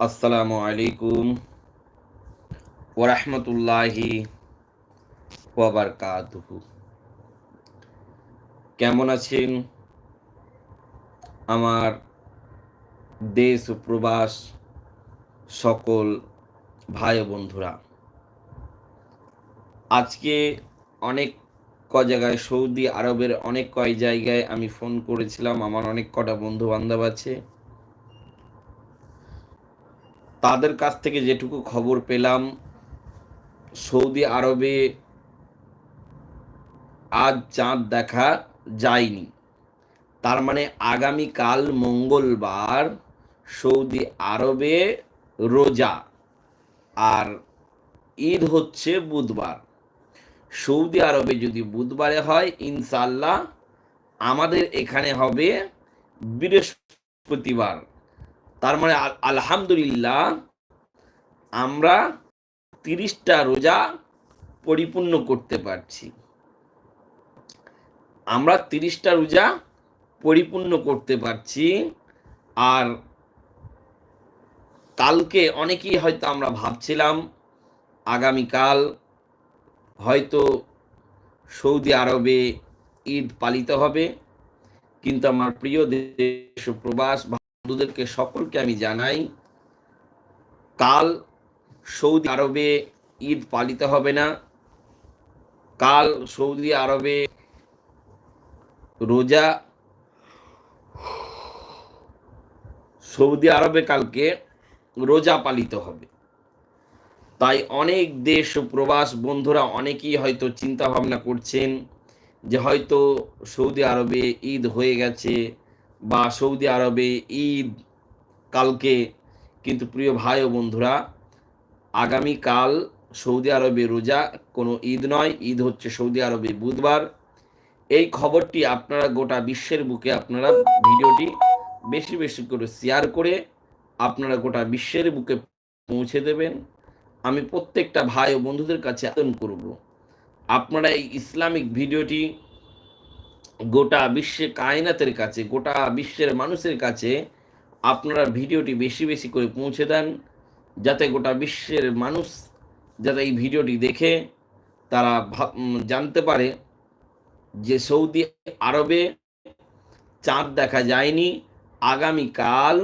আসসালামু আলাইকুম ওরহমতুল্লাহি ওয়াবারকাতুহু। কেমন আছেন? আমার দেশ ও প্রবাস সকল ভাই বন্ধুরা। আজকে অনেক ক জায়গায়, সৌদি আরবের অনেক কয় জায়গায় আমি ফোন করেছিলাম। আমার অনেক কটা বন্ধু বান্ধব আছে। তাদের কাছ থেকে যেটুকু খবর পেলাম, সৌদি আরবে আজ চাঁদ দেখা যায়নি। তার মানে আগামীকাল মঙ্গলবার সৌদি আরবে রোজা আর ঈদ হচ্ছে বুধবার। সৌদি আরবে যদি বুধবারে হয় ইনশাল্লাহ আমাদের এখানে হবে বৃহস্পতিবার। তার মানে আলহামদুলিল্লাহ, আমরা তিরিশটা রোজা পরিপূর্ণ করতে পারছি। আমরা তিরিশটা রোজা পরিপূর্ণ করতে পারছি, আর কালকে অনেকেই হয়তো আমরা ভাবছিলাম, আগামীকাল হয়তো সৌদি আরবে ঈদ পালিত হবে, কিন্তু আমার প্রিয় দেশ প্রবাস বন্ধুদেরকে সকলকে আমি জানাই, কাল সৌদি আরবে ঈদ পালিত হবে না। কাল সৌদি আরবে রোজা, সৌদি আরবে কালকে রোজা পালিত হবে। তাই অনেক দেশ প্রবাস বন্ধুরা অনেকেই হয়তো চিন্তা ভাবনা করছেন যে হয়তো সৌদি আরবে ঈদ হয়ে গেছে বা সৌদি আরবে, ঈদ, কালকে। কিন্তু প্রিয় ভাই ও বন্ধুরা, আগামীকাল সৌদি আরবে রোজা কোনো ঈদ নয়, ঈদ হচ্ছে সৌদি আরবে বুধবার। এই খবরটি আপনারা গোটা বিশ্বের বুকে আপনারা ভিডিওটি বেশি বেশি করে শেয়ার করে আপনারা গোটা বিশ্বের বুকে পৌঁছে দেবেন। আমি প্রত্যেকটা ভাই ও বন্ধুদের কাছে আবেদন করব, আপনারা এই ইসলামিক ভিডিওটি গোটা বিশ্বে কায়নাতের কাছে, গোটা বিশ্বের মানুষের কাছে আপনারা ভিডিওটি বেশি বেশি করে পৌঁছে দেন, যাতে গোটা বিশ্বের মানুষ যাতে এই ভিডিওটি দেখে তারা জানতে পারে যে সৌদি আরবে চাঁদ দেখা যায়নি, আগামীকাল